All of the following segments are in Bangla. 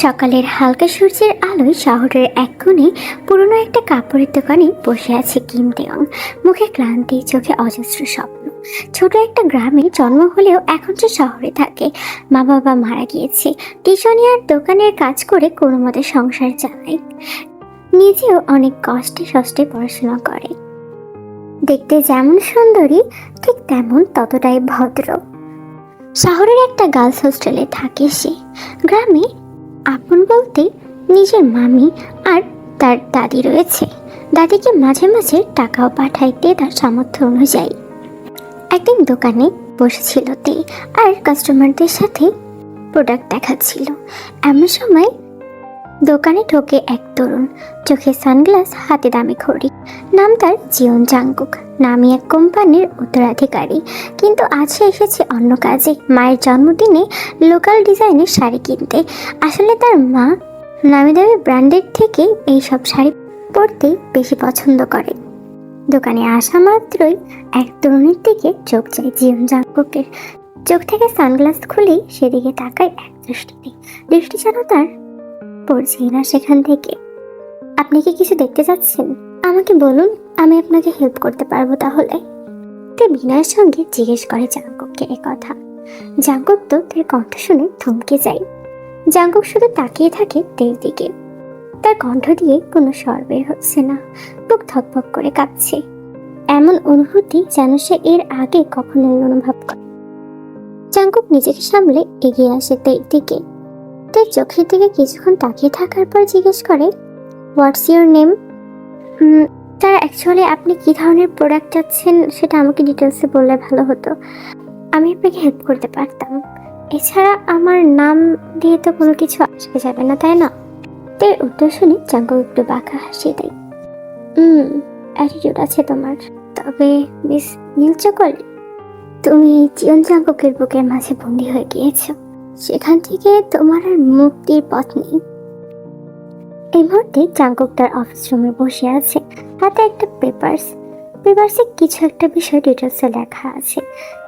সকালের হালকা সূর্যের আলোয় শহরের এক কোণে পুরনো একটা কাপড়ের দোকানে বসে আছে কিম দেয়ং। মুখে ক্লান্তি, চোখে অজস্র স্বপ্ন। ছোট একটা গ্রামে জন্ম হলেও এখন সে শহরে থাকে, মা বাবা মারা গিয়েছে। টিউশনিয়ার দোকানের কাজ করে কোনো মতে সংসার চালায়। নিজেও অনেক কষ্টে সষ্টে পড়াশোনা করে। দেখতে যেমন সুন্দরী, ঠিক তেমন ততটাই ভদ্র। শহরের একটা গার্লস হোস্টেলে থাকে সে। গ্রামে আপন বলতে নিজের মামি আর তার দাদি রয়েছে। দাদিকে মাঝে মাঝে টাকাও পাঠাইতে তার সামর্থ্য অনুযায়ী। একদিন দোকানে বসেছিল তে আর কাস্টমারদের সাথে প্রোডাক্ট দেখাচ্ছিল। এমন সময় দোকানে ঢোকে এক তরুণ। চোখে সানগ্লাস, হাতে দামি ঘড়ি। নাম তার জিয়ন জাঙ্কুক নামি এক কোম্পানির উত্তরাধিকারী। কিন্তু সে এসেছে অন্য কাজে। মায়ের জন্মদিনে লোকাল ডিজাইনের শাড়ি কিনতে। আসলে তার মা নামি দামি ব্র্যান্ডের থেকে এইসব শাড়ি পরতে বেশি পছন্দ করে। দোকানে আসা মাত্রই এক তরুণীর দিকে চোখ যায় জীবন জাঙ্কুকের চোখ থেকে সানগ্লাস খুলেই সেদিকে তাকায় এক দৃষ্টিতে। দৃষ্টি যেন তার পড়ছেই না সেখান থেকে। আপনি কি কিছু দেখতে চাচ্ছেন আমাকে বলুন, আমি আপনাকে হেল্প করতে পারব তাহলে। তে বিনয়ের সঙ্গে জিজ্ঞেস করে জাঙ্কুককে এ কথা। জাঙ্কুক তো তার কণ্ঠ শুনে থমকে যায়। জাঙ্কুক শুধু তাকিয়ে থাকে তের দিকে। তার কণ্ঠ দিয়ে কোনো স্বর বের হচ্ছে না। বুক থকবক করে কাঁপছে। এমন অনুভূতি যেন সে এর আগে কখনোই অনুভব করে জাঙ্কুক নিজেকে সামলে এগিয়ে আসে তের দিকে। তের চোখের দিকে কিছুক্ষণ তাকিয়ে থাকার পর জিজ্ঞেস করে হোয়াটস ইউর নেম তার অ্যাকচুয়ালি আপনি কি ধরনের প্রোডাক্ট চাচ্ছেন সেটা আমাকে ডিটেলসে বললে ভালো হতো। আমি আপনাকে হেল্প করতে পারতাম। এছাড়া আমার নাম দিয়ে তো কোনো কিছু আসবে যাবে না, তাই না? তের উত্তর শুনে চাঙ্কু একটু বাঁকা হাসিয়ে দেয় হুম অ্যাটিটিউড আছে তোমার। তবে মিস নীলচকল তুমি জীবন চাঙ্কুকের বুকের মাঝে বন্দি হয়ে গিয়েছো। সেখান থেকে তোমার আর মুক্তির পথ নেই। এই মুহূর্তে চাঙ্কুক তার অফিস রুমে বসে আছে। হাতে একটা পেপার্স পেপারসে কিছু একটা বিষয় ডিটেলসে লেখা আছে।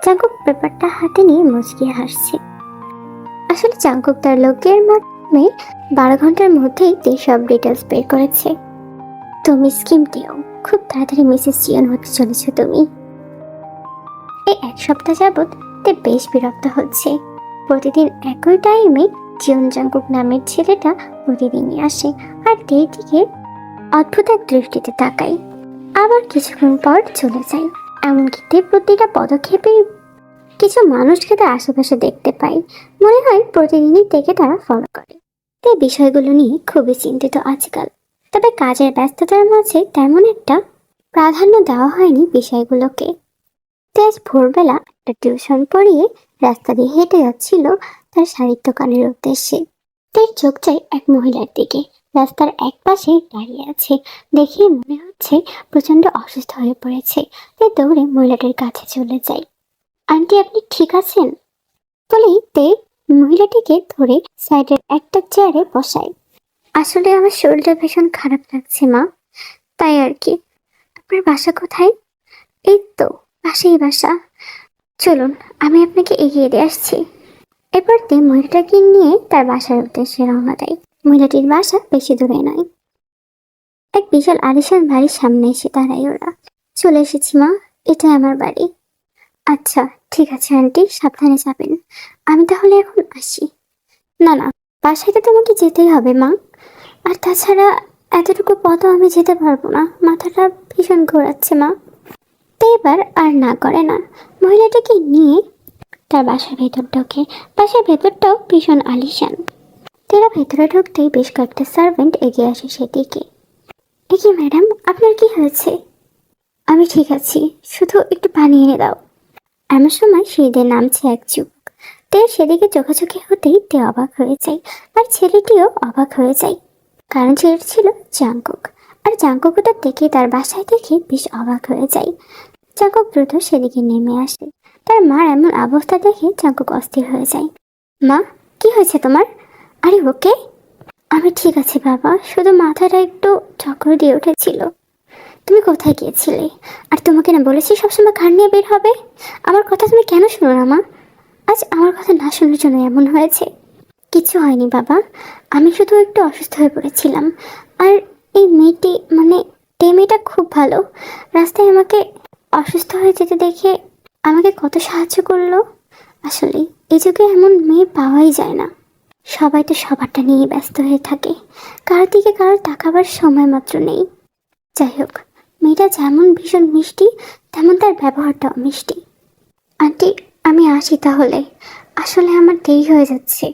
চাঙ্কুক পেপারটা হাতে নিয়ে মুচকিয়ে হাসছে। আসলে চাঙ্কুক তার লোকের মাধ্যমে বারো ঘণ্টার মধ্যেই তে সব ডিটেলস বের করেছে। তুমি স্কিম দিও। খুব তাড়াতাড়ি মিসেস জিয়ন হতে চলেছো তুমি। এই এক সপ্তাহ যাবৎ তে বেশ বিরক্ত হচ্ছে। প্রতিদিন একই টাইমে জিয়ন জাঙ্কুক নামের ছেলেটা প্রতিদিনই আসে আর দিকে অদ্ভুত এক দৃষ্টিতে তাকাই আবার কিছুক্ষণ পর চলে যায়। এমনকি প্রতিটা পদক্ষেপে কিছু মানুষকে তার আশেপাশে দেখতে পাই মনে হয় প্রতিদিনই থেকে তারা ফলো করে। তে বিষয়গুলো নিয়ে খুবই চিন্তিত আজকাল। তবে কাজের ব্যস্ততার মাঝে তেমন একটা প্রাধান্য দেওয়া হয়নি বিষয়গুলোকে। তেজ ভোরবেলা একটা টিউশন পড়িয়ে রাস্তা দিয়ে হেঁটে যাচ্ছিল তার শাড়ির দোকানের উদ্দেশ্যে। তার চোখ যায় এক মহিলার দিকে। রাস্তার এক পাশে দাঁড়িয়ে আছে দেখে মনে হচ্ছে প্রচণ্ড অসুস্থ হয়ে পড়েছে। তে দৌড়ে মহিলাটির কাছে চলে যায়। আন্টি, আপনি ঠিক আছেন? বলেই তে মহিলাটিকে ধরে সাইডের একটা চেয়ারে বসায়। আসলে আমার শরীরটা ভীষণ খারাপ লাগছে, মা। তাই আর কি। আপনার বাসা কোথায়? এই তো, পাশেই বাসা। চলুন, আমি আপনাকে এগিয়ে দিয়ে আসছি। এরপর তে মহিলাটাকে নিয়ে তার বাসার উদ্দেশ্যে রওনা দেয়। মহিলাটির বাসা বেশি দূরে নয়। এক বিশাল আলিশান বাড়ির সামনে এসে দাঁড়ায় ওরা। চলে এসেছি মা এটা আমার বাড়ি। আচ্ছা ঠিক আছে আন্টি, সাবধানে যাবেন। আমি তাহলে এখন আসি। না না, বাসায় তো তোমাকে যেতেই হবে মা। আর তাছাড়া এতটুকু পথও আমি যেতে পারব না। মাথাটা ভীষণ ঘোরাচ্ছে মা। তো এবার আর না করে না। মহিলাটাকে নিয়ে তার বাসার ভেতর ঢোকে। বাসার ভেতরটাও ভীষণ আলিশান। তারা ভেতরে ঢুকতেই বেশ কয়েকটা সার্ভেন্ট এগিয়ে আসে সেদিকে। এ কি ম্যাডাম, আপনার কি হয়েছে? আমি ঠিক আছি। শুধু একটু পানি এনে দাও। এমন সময় সিঁড়িতে নামছে এক যুবক। তে সেদিকে চোখাচোখি হতেই তে অবাক হয়ে যায়। আর ছেলেটিও অবাক হয়ে যায়। কারণ ছেলেটি ছিল জাঙ্কুক আর জাঙ্কুক ওটা দেখে তার বাসায় দেখে বেশ অবাক হয়ে যায়। জাঙ্কুক দ্রুত সেদিকে নেমে আসে। তার মার এমন অবস্থা দেখে জাঙ্কুক অস্থির হয়ে যায়। মা, কি হয়েছে তোমার? আরে ওকে? আমি ঠিক আছি বাবা, শুধু মাথাটা একটু চক্র দিয়ে উঠেছিল। তুমি কোথায় গিয়েছিলে? আর তোমাকে না বলেছি সবসময় ঘাড় নিয়ে বের হবে? আমার কথা তুমি কেন শুনো না, মা? আজ আমার কথা না শোনার জন্য এমন হয়েছে? কিছু হয়নি বাবা, আমি শুধু একটু অসুস্থ হয়ে পড়েছিলাম। আর এই মেয়েটি মানে তে মেয়েটা খুব ভালো। রাস্তায় আমাকে অসুস্থ হয়ে যেতে দেখে আমাকে কত সাহায্য করল? আসলে এই যুগে এমন মেয়ে পাওয়াই যায় না। সবাই তো সবারটা নিয়ে ব্যস্ত হয়ে থাকে। কারোর দিকে কারোর তাকাবার সময় মাত্র নেই। যাই হোক, মেয়েটা যেমন ভীষণ মিষ্টি, তেমন তার ব্যবহারটাও মিষ্টি। আন্টি, আমি আসি তাহলে। আসলে আমার দেরি হয়ে যাচ্ছে।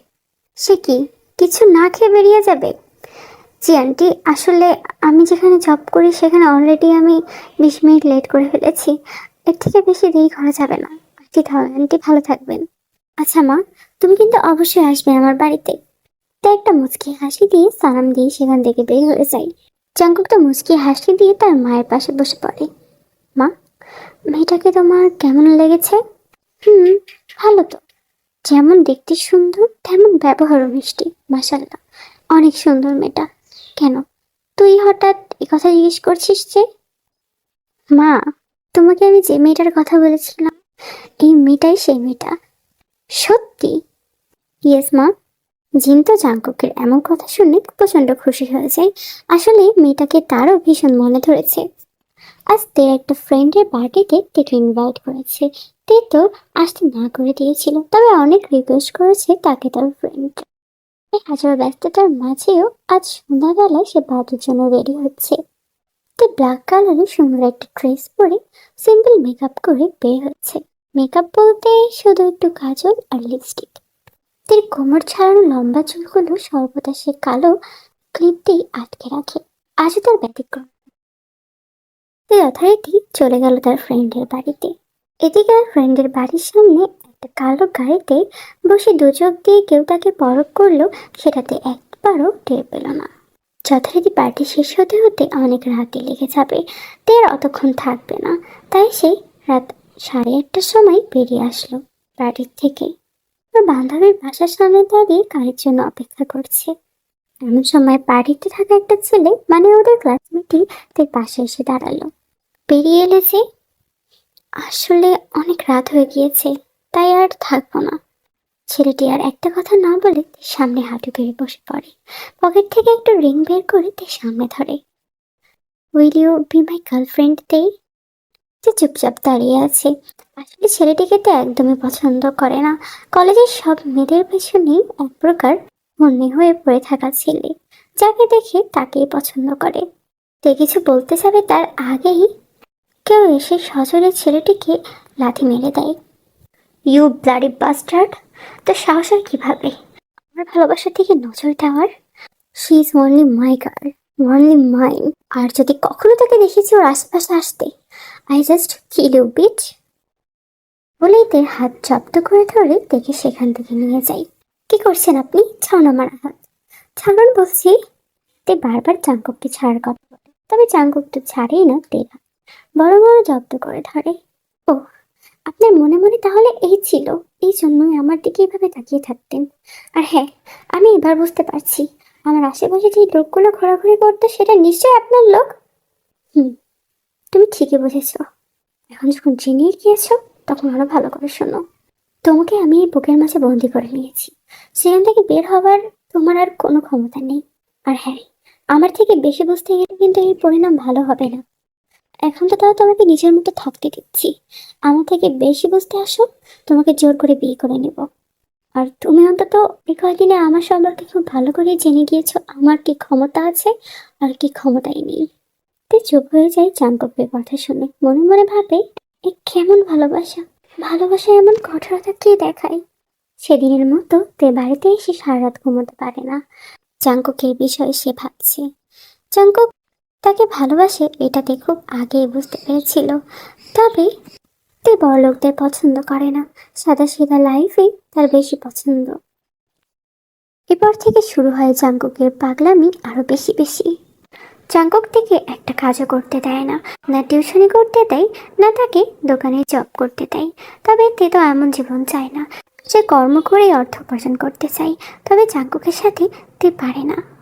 সে কি, কিছু না খেয়ে বেরিয়ে যাবে? জি, আন্টি। আসলে আমি যেখানে জব করি, সেখানে অলরেডি আমি বিশ মিনিট লেট করে ফেলেছি। এর থেকে বেশি দেরি করা যাবে না। আন্টি, তাহলে আন্টি ভালো থাকবেন। আচ্ছা মা, তুমি কিন্তু অবশ্যই আসবে আমার বাড়িতে। তাই একটা মুচকি হাসি দিয়ে সালাম দিয়ে সেখান থেকে বের হয়ে যায় চাঙ্কুক তো মুচকি হাসি দিয়ে তার মায়ের পাশে বসে পড়ে। মা, মেয়েটাকে তোমার কেমন লেগেছে? হুম, ভালো তো। যেমন দেখতে সুন্দর, তেমন ব্যবহারও মিষ্টি মাসাল্লাহ অনেক সুন্দর মেয়েটা। কেন? তুই হঠাৎ এ কথা জিজ্ঞেস করছিস যে? মা, তোমাকে আমি যে মেয়েটার কথা বলেছিলাম, এই মেয়েটাই সেই মেয়েটা। সত্যি? ইয়েস, মা। জিন তো জাঙ্কুকের এমন কথা শুনে প্রচণ্ড খুশি হয়ে যায়। আসলে মেয়েটাকে তারও ভীষণ মনে ধরেছে। আজ তের একটা ফ্রেন্ডের পার্টিতে তেকে ইনভাইট করেছে। তে তো আসতে না করে দিয়েছিল, তবে অনেক রিকোয়েস্ট করেছে তাকে তার ফ্রেন্ড হাজার ব্যস্ততার মাঝেও আজ সন্ধ্যাবেলায় সে পার্টির জন্য রেডি হচ্ছে। তে ব্ল্যাক কালারের সুন্দর একটা ড্রেস পরে সিম্পল মেকআপ করে বের হচ্ছে। মেকআপ বলতে শুধু একটু কাজল আর লিপস্টিক তের কোমর ছাড়ানো লম্বা চুলগুলো সর্বদা সে কালো ক্লিপ আটকে রাখে। আজও তার ব্যতিক্রম। যথারীতি চলে গেল তার ফ্রেন্ডের বাড়িতে। এদিকে ফ্রেন্ডের বাড়ির সামনে একটা কালো গাড়িতে বসে দু চোখ দিয়ে কেউ তাকে পরখ করল, সেটাতে একবারও টের পেল না। যথারীতি পার্টি শেষ হতে হতে অনেক রাতে লেগে যাবে, তে আর অতক্ষণ থাকবে না। তাই সে রাত সাড়ে আটটার সময় বেরিয়ে আসলো বাড়ির থেকে। ওর বান্ধবীর বাসার সামনে দাঁড়িয়ে কারের জন্য অপেক্ষা করছে। এমন সময় বাড়িতে থাকা একটা ছেলে মানে ওদের ক্লাসমেটই তার পাশে এসে দাঁড়াল। বেরিয়ে এলে যে আসলে অনেক রাত হয়ে গিয়েছে। তাই আর থাকব না। ছেলেটি আর একটা কথা না বলে সামনে হাঁটু গেড়ে বসে পড়ে। পকেট থেকে একটু রিং বের করে তার সামনে ধরে। Will you be my girlfriend দেই যে চুপচাপ দাঁড়িয়ে আছে। আসলে ছেলেটিকে তো একদমই পছন্দ করে না। কলেজের সব মেয়েদের পেছনেই এক প্রকার মনে হয়ে পড়ে থাকা ছেলে। যাকে দেখে তাকেই পছন্দ করে। সে কিছু বলতে যাবে তার আগেই কেউ এসে সজোরে ছেলেটিকে লাথি মেরে দেয়। ইউ ব্লাডি বাস্টার্ড তো সাহস আর কীভাবে? আমার ভালোবাসার থেকে নজর দেওয়ার she is only my girl only mine আর যদি কখনো তাকে দেখেছি ওর আশেপাশে আসতে I just kill you bitch বলেই তের হাত জব্দ করে ধরে দেখে সেখান থেকে নিয়ে যাই কি করছেন আপনি? ছাউন আমার হাত। ছাড়ুন বলছি, তে বারবার চাঙ্কুককে ছাড়ার কথা বলে। তবে চাঙ্কুক তো ছাড়েই না তের বড় বড় জব্দ করে ধরে। আপনার মনে মনে তাহলে এই ছিল। এই জন্যই আমার দিকে এইভাবে তাকিয়ে থাকতেন। আর হ্যাঁ আমি এবার বুঝতে পারছি। আমার আশেপাশে যে লোকগুলো ঘোরাঘুরি করতো, সেটা নিশ্চয়ই আপনার লোক? হুম, তুমি ঠিকই বুঝেছ। এখন যখন জেনে গিয়েছো, তখন আরও ভালো করে শোনো। তোমাকে আমি এই বুকের মাঝে বন্দি করে নিয়েছি। সেখান থেকে বের হওয়ার তোমার আর কোনো ক্ষমতা নেই। আর হ্যাঁ আমার থেকে বেশি বুঝতে গেলে কিন্তু এই পরিণাম ভালো হবে না। এখন তো তাও তোমাকে নিজের মতো থাকতে দিচ্ছি। আমার থেকে বেশি বুঝতে আসো, তোমাকে জোর করে বিয়ে করে নেব। আর তুমি অন্তত এই কয়েকদিনে আমার সম্পর্কে খুব ভালো করে জেনে গিয়েছো, আমার কি ক্ষমতা আছে আর কি ক্ষমতাই নেই। তে চুপ হয়ে যায় চাঙ্ককের কথা শুনে। মনে মনে ভাবে, এ কেমন ভালোবাসা। ভালোবাসা এমন কঠোরতা কে দেখায়। সেদিনের মতো তে বাড়িতে এসে সারা রাত ঘুমোতে পারে না। চাঙ্কুকের বিষয়ে সে ভাবছে। চাঙ্কুক তাকে ভালোবাসে এটাতে খুব আগেই বুঝতে পেরেছিল। তবে তে বড় লোকদের পছন্দ করে না। সাদা সিধা লাইফই তার বেশি পছন্দ। এরপর থেকে শুরু হয় জাঙ্কুকের পাগলামি আরও বেশি বেশি। জাঙ্কুক থেকে একটা কাজও করতে দেয় না। না টিউশনি করতে দেয়, না তাকে দোকানে জব করতে দেয়। তবে তে তো এমন জীবন চায় না। সে কর্ম করেই অর্থ উপার্জন করতে চায়। তবে জাঙ্কুকের সাথে তে পারে না।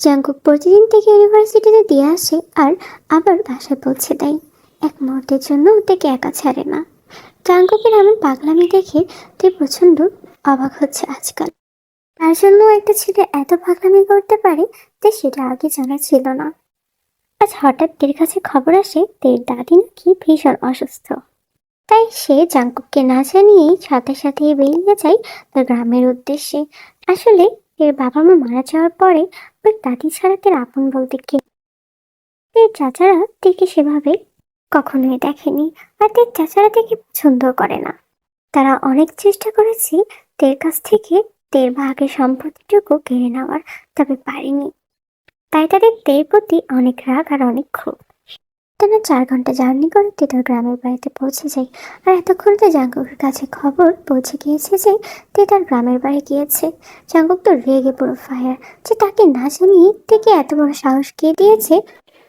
জাঙ্কুক প্রতিদিন থেকে ইউনিভার্সিটিতে দিয়ে আসে আর আবার বাসায় পৌঁছে দেয়। এক মুহূর্তের জন্য থেকে একা ছাড়ে না। জাঙ্কুকের এমন পাগলামি দেখে তে প্রচণ্ড অবাক হচ্ছে আজকাল। তার জন্য একটা ছেলে এত পাগলামি করতে পারে যে সেটা আগে জানা ছিল না। আজ হঠাৎ তের কাছে খবর আসে তের দাদি নাকি ভীষণ অসুস্থ। তাই সে জাঙ্কুককে না জানিয়েই সাথে সাথে বেরিয়ে যায় তার গ্রামের উদ্দেশ্যে। আসলে এর বাবা মা মারা যাওয়ার পরে ওই দাদি ছাড়া তের আপন বলতে কে? এর চাচারা তেকে সেভাবে কখনোই দেখেনি আর তার চাচারা তেকে পছন্দ করে না। তারা অনেক চেষ্টা করেছে তের কাছ থেকে তের ভাগের সম্পত্তিটুকু কেড়ে নেওয়ার, তবে পারেনি। তাই তাদের তের প্রতি অনেক রাগ আর অনেক ক্ষোভ। টানা চার ঘণ্টা জার্নি করে তে তার গ্রামের বাড়িতে পৌঁছে যায় আর এতক্ষণতে জাঙ্গুকের কাছে খবর পৌঁছে গিয়েছে যে তে তার গ্রামের বাড়ি গিয়েছে। জাঙ্গুক তো রেগে পুরো ফায়ার যে তাকে না জানিয়ে থেকে এত বড় সাহস কে দিয়েছে?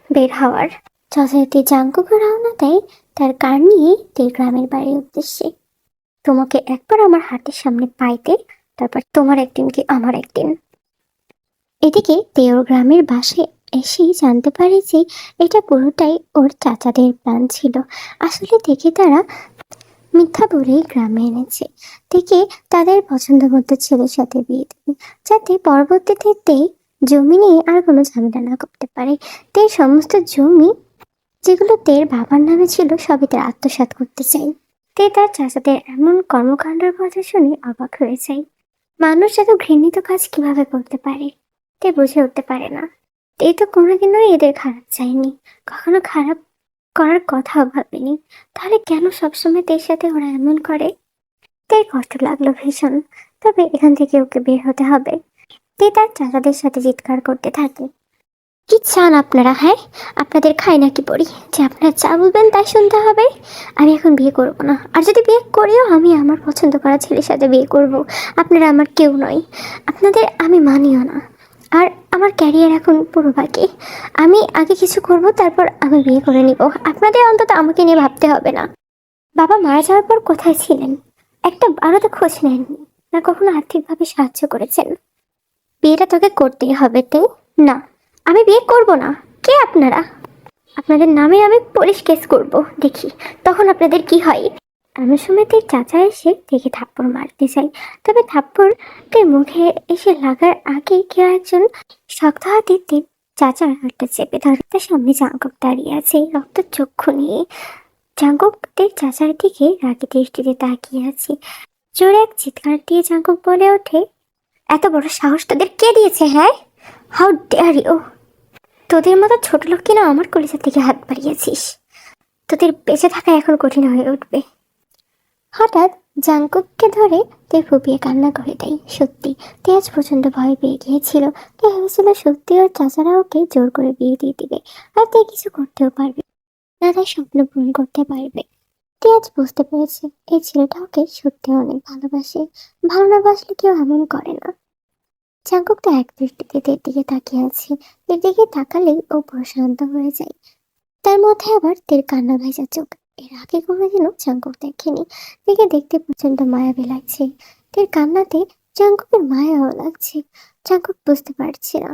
বের হওয়ার। যথারীতি জাঙ্কুকে রওনা দেয় তার কার নিয়ে তে গ্রামের বাড়ির উদ্দেশ্যে। তোমাকে একবার আমার হাতের সামনে পাইতে তারপর তোমার একদিন কি আমার একদিন। এদিকে তেওর গ্রামের বাসে এসেই জানতে পারে যে এটা পুরোটাই ওর চাচাদের প্ল্যান ছিল। আসলে দেখে তারা মিথ্যা বলেই গ্রামে এনেছে। থেকে তাদের পছন্দ মতো ছেলের সাথে বিয়ে দেবে। যাতে পরবর্তীতে জমি নিয়ে আর কোনো ঝামেলা না করতে পারে। তে সমস্ত জমি যেগুলো তের বাবার নামে ছিল সবই তার আত্মসাৎ করতে চাই তে তার চাচাদের এমন কর্মকাণ্ডের কথা শুনে অবাক হয়ে যায়। মানুষ এত ঘৃণিত কাজ কীভাবে করতে পারে? তে বুঝে উঠতে পারে না। তে তো কোনোদিনই এদের খারাপ চাইনি। কখনো খারাপ করার কথাও ভাবেনি। তাহলে কেন সবসময় তের সাথে ওরা এমন করে? তাই কষ্ট লাগল ভীষণ। তবে এখান থেকে ওকে বের হতে হবে। তে তার চাচাদের সাথে চিৎকার করতে থাকে। কি চান আপনারা হ্যাঁ? আপনাদের খাই নাকি পড়ি? যে আপনারা যা বলবেন তাই শুনতে হবে। আমি এখন বিয়ে করব না। আর যদি বিয়ে করিও, আমি আমার পছন্দ করা ছেলের সাথে বিয়ে করব। আপনারা আমার কেউ নয় আপনাদের আমি মানিও না। আর আমার ক্যারিয়ার এখন পুরো বাকি। আমি আগে কিছু করব, তারপর আমি বিয়ে করে নিব। আপনাদের অন্তত আমাকে নিয়ে ভাবতে হবে না। বাবা মারা যাওয়ার পর কোথায় ছিলেন? একটা আরও তো খোঁজ নেননি, না কখনো আর্থিকভাবে সাহায্য করেছেন। বিয়েটা তোকে করতেই হবে, তুই? না, আমি বিয়ে করব না। কে আপনারা? আপনাদের নামে আমি পুলিশ কেস করব, দেখি। তখন আপনাদের কি হয়? এমন সময় তার চাচা এসে দেখে থাপ্পড় মারতে চাই। তবে থাপ্পড় মুখে এসে লাগার আগে কেউ একজন শক্ত হাতে চাচার হাতটা চেপে ধরে তার সামনে জাঙ্কক দাঁড়িয়ে আছে রক্ত চক্ষু নিয়ে। জাঙ্কক তার চাচার দিকে রাগি দৃষ্টিতে তাকিয়ে আছে। জোরে এক চিৎকার দিয়ে জাঙ্কক বলে ওঠে, এত বড় সাহস তোদের কে দিয়েছে হ্যাঁ? হাউ ডেয়ার ইউ তোদের মতো ছোট লোক কিনা আমার কলিজার দিকে হাত বাড়িয়েছিস? তোদের বেঁচে থাকা এখন কঠিন হয়ে উঠবে। হঠাৎ জাঙ্কুককে ধরে তে ফুপিয়ে কান্না করে দেয়। সত্যি তে আজ প্রচণ্ড ভয় পেয়ে গিয়েছিল? তে ভেবেছিল সত্যি ওর চাচারা ওকে জোর করে বিয়ে দিয়ে দিবে? আর তে কিছু করতেও পারবে? না তার স্বপ্ন পূরণ করতে পারবে। তে আজ বুঝতে পেরেছে এই ছেলেটা ওকে সত্যি অনেক ভালোবাসে। ভালো না বাসলে কেউ এমন করে না। জাঙ্কুক তো এক দৃষ্টিতে তের দিকে তাকিয়ে আছে। তের দিকে তাকালেই ও প্রশান্ত হয়ে যায়। তার মধ্যে আবার তের কান্না ভেজা চোখ। এর আগে কোনোদিনও জাঙ্কুক দেখেনি। দেখে দেখতে প্রচণ্ড মায়াবী লাগছে। তের কান্নাতে জাঙ্কুকের মায়াও লাগছে। জাঙ্কুক বুঝতে পারছে না।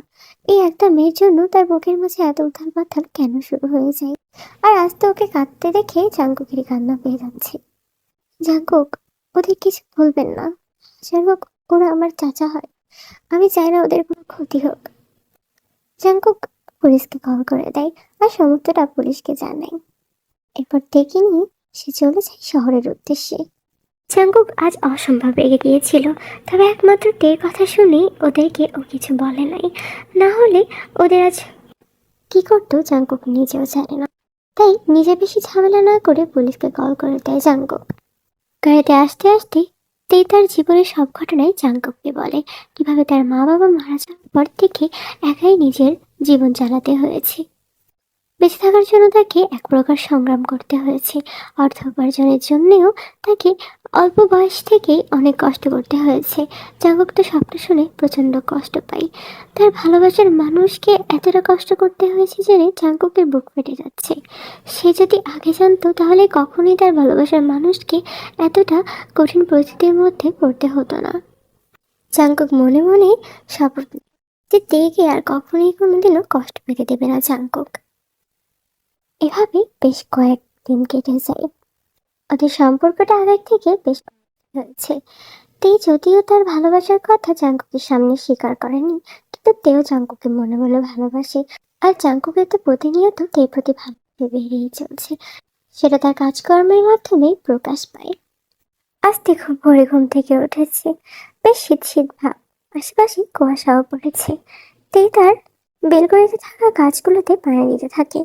এই একটা মেয়ের জন্য তার বুকের মাঝে এত উথাল পাথাল কেন শুরু হয়ে যায়? আর আজ তো ওকে কাঁদতে দেখে জাঙ্কুকের কান্না পেয়ে যাচ্ছে। জাঙ্কুক ওদের কিছু বলবেন না। জাঙ্কুক ওরা আমার চাচা হয়। আমি চাই না ওদের কোনো ক্ষতি হোক। জাঙ্কুক পুলিশকে কল করে দেয় আর সমস্তটা পুলিশকে জানায়। এরপর ডেকে নিয়ে সে চলে যায় শহরের উদ্দেশ্যে। জাঙ্কুক আজ অসম্ভব রেগে গিয়েছিল, তবে একমাত্র টের কথা শুনেই ওদেরকে ও কিছু বলে নাই। না হলে ওদের আজ কি করতো জাঙ্কুক নিজেও জানে না। তাই নিজে বেশি ঝামেলা না করে পুলিশকে কল করে দেয় জাঙ্কুক। গাড়িতে আসতে আসতে তেই তার জীবনের সব ঘটনাই জাঙ্কুককে বলে। কীভাবে তার মা বাবা মারা যাওয়ার পর থেকে একাই নিজের জীবন চালাতে হয়েছে। বেঁচে থাকার জন্য তাকে এক প্রকার সংগ্রাম করতে হয়েছে। অর্থ উপার্জনের জন্যেও তাকে অল্প বয়স থেকেই অনেক কষ্ট করতে হয়েছে। জাঙ্কুক তো শুনে প্রচণ্ড কষ্ট পাই তার ভালোবাসার মানুষকে এতটা কষ্ট করতে হয়েছে জেনে জাঙ্কুকের বুক ফেটে যাচ্ছে। সে যদি আগে জানতো তাহলে কখনোই তার ভালোবাসার মানুষকে এতটা কঠিন পরিস্থিতির মধ্যে পড়তে হতো না। জাঙ্কুক মনে মনে নেয় যে দেখে আর কখনোই কোনোদিনও কষ্ট পেতে দেবে না জাঙ্কুক এভাবে বেশ কয়েকদিন কেটে যায়। ওদের সম্পর্কটা আগের থেকে বেশ হয়েছে। তে যদিও তার ভালোবাসার কথা জাঙ্কুকের সামনে স্বীকার করেনি, কিন্তু তেও জাঙ্কুকে মনে মনে ভালোবাসে। আর জাঙ্কুকে তো প্রতিনিয়ত তের প্রতি ভালোবাসা বেড়েই চলছে। সেটা তার কাজকর্মের মাধ্যমে প্রকাশ পায়। আজকে খুব ভোরে ঘুম থেকে উঠেছে। বেশ শীত শীত ভাব। আশেপাশে কুয়াশাও পড়েছে। তেই তার বেলগড়িতে থাকা গাছগুলোতে পানি দিতে থাকে।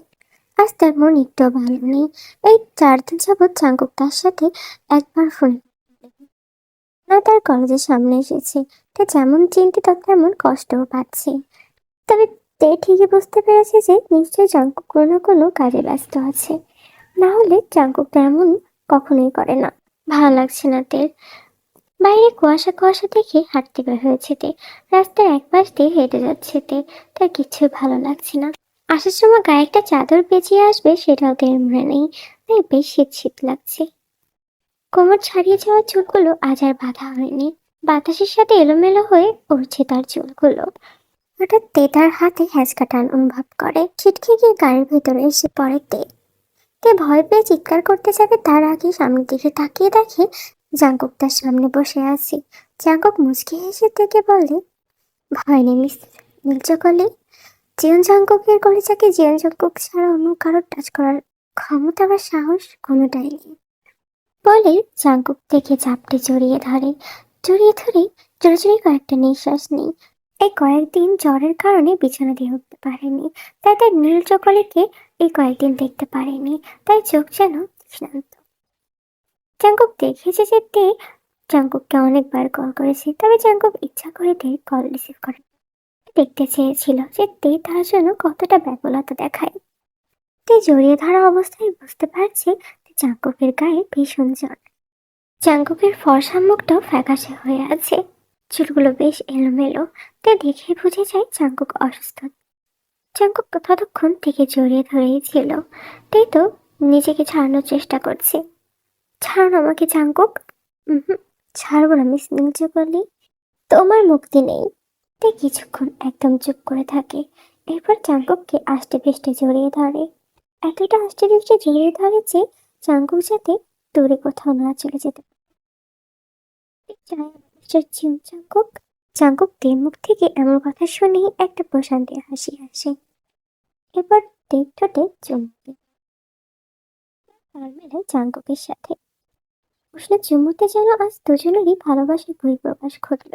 আজ তার মন একটু ভালো নেই। এই চার দিন যাবৎ চাঙ্কুক তার সাথে একবার ফোন না, তার কলেজের সামনে এসেছে। তা যেমন চিন্তিত, তেমন কষ্টও পাচ্ছে। তবে তে ঠিকই বুঝতে পেরেছে যে নিশ্চয়ই চাঙ্কুক কোনো না কোনো কাজে ব্যস্ত আছে। না হলে চাঙ্কুক তেমন কখনোই করে না। ভালো লাগছে না তের বাইরে কুয়াশা কুয়াশা দেখে হাঁটতে বের হয়েছে তে। রাস্তার এক পাশ দিয়ে হেঁটে যাচ্ছে তে। তার কিছুই ভালো লাগছে না। আসার সময় গায়ে একটা চাদর পেঁচিয়ে আসবে, সেটাও তের মনে নেই। তাই বেশ শীত শীত লাগছে। কোমর ছাড়িয়ে যাওয়া চুলগুলো আজ আর বাঁধা হয়নি। বাতাসের সাথে এলোমেলো হয়ে উড়ছে তার চুলগুলো। হঠাৎ তে তার হাতে হ্যাঁচকা টান অনুভব করে। ছিটকে গিয়ে গাড়ির ভেতরে এসে পড়ে তে। তে ভয় পেয়ে চিৎকার করতে যাবে, তার আগে সামনের দিকে তাকিয়ে দেখে জাঙ্কুক তার সামনে বসে আছে। জাঙ্কুক মুচকি হেসে থেকে বলে ভয় নেই মিস, নীলচকলি জিয়ন জাঙ্কুকের কলেজাকে জিয়ন জাঙ্কুক ছাড়া অন্য কারোর টাচ করার ক্ষমতা বা সাহস কোনোটাই নেই। বলে জাঙ্কুক থেকে চাপটে জড়িয়ে ধরে। জড়িয়ে ধরে, জোরে কয়েকটা নিঃশ্বাস নেই। এই কয়েকদিন জ্বরের কারণে বিছানা দিয়ে উঠতে পারেনি। তাই তার নীল চকলেকে এই কয়েকদিন দেখতে পারেনি। তাই চোখ যেন তৃষ্ণান্ত চাঙ্কুক দেখেছে যে চাঙ্কুককে অনেকবার কল করেছে। তবে চাঙ্কুক ইচ্ছা করে তে কল রিসিভ করে দেখতে চেয়েছিল। যে তে তার জন্য কতটা ব্যাকুলতা দেখায়। তে জড়িয়ে ধরা অবস্থায় বুঝতে পারছে চাঙ্কুকের গায়ে ভীষণ জ্বর। চাঙ্কুকের ফর্সা মুখটাও ফ্যাকাশে হয়ে আছে। চুলগুলো বেশ এলোমেলো। তে দেখে বুঝে যায় চাঙ্কুক অসুস্থ। চাঙ্কুক ততক্ষণ থেকে জড়িয়ে ধরেই ছিল। তাই তো নিজেকে ছাড়ানোর চেষ্টা করছে। ছাড়ুন আমাকে চাঙ্কুক ছাড়বো না, মিস নীলচ বলি তোমার মুক্তি নেই। তাই কিছুক্ষণ একদম চুপ করে থাকে। এরপর চাঙ্কুককে আষ্টে পৃষ্ঠে জড়িয়ে ধরে। এতটা আষ্টে পৃষ্ঠে জড়িয়ে ধরে যে চাঙ্কুক যাতে দূরে কোথাও না চলে যেতে চাঙ্কুক চাঙ্কুক মুখ থেকে এমন কথা শুনেই একটা প্রশান্তির হাসি আসে। এবার তের ঠোঁটে চুমুকে মেলে চাঙ্কুকের সাথে। উষ্ণ চুমুতে যেন আজ দুজনেরই ভালোবাসার বহিঃপ্রকাশ ঘটল।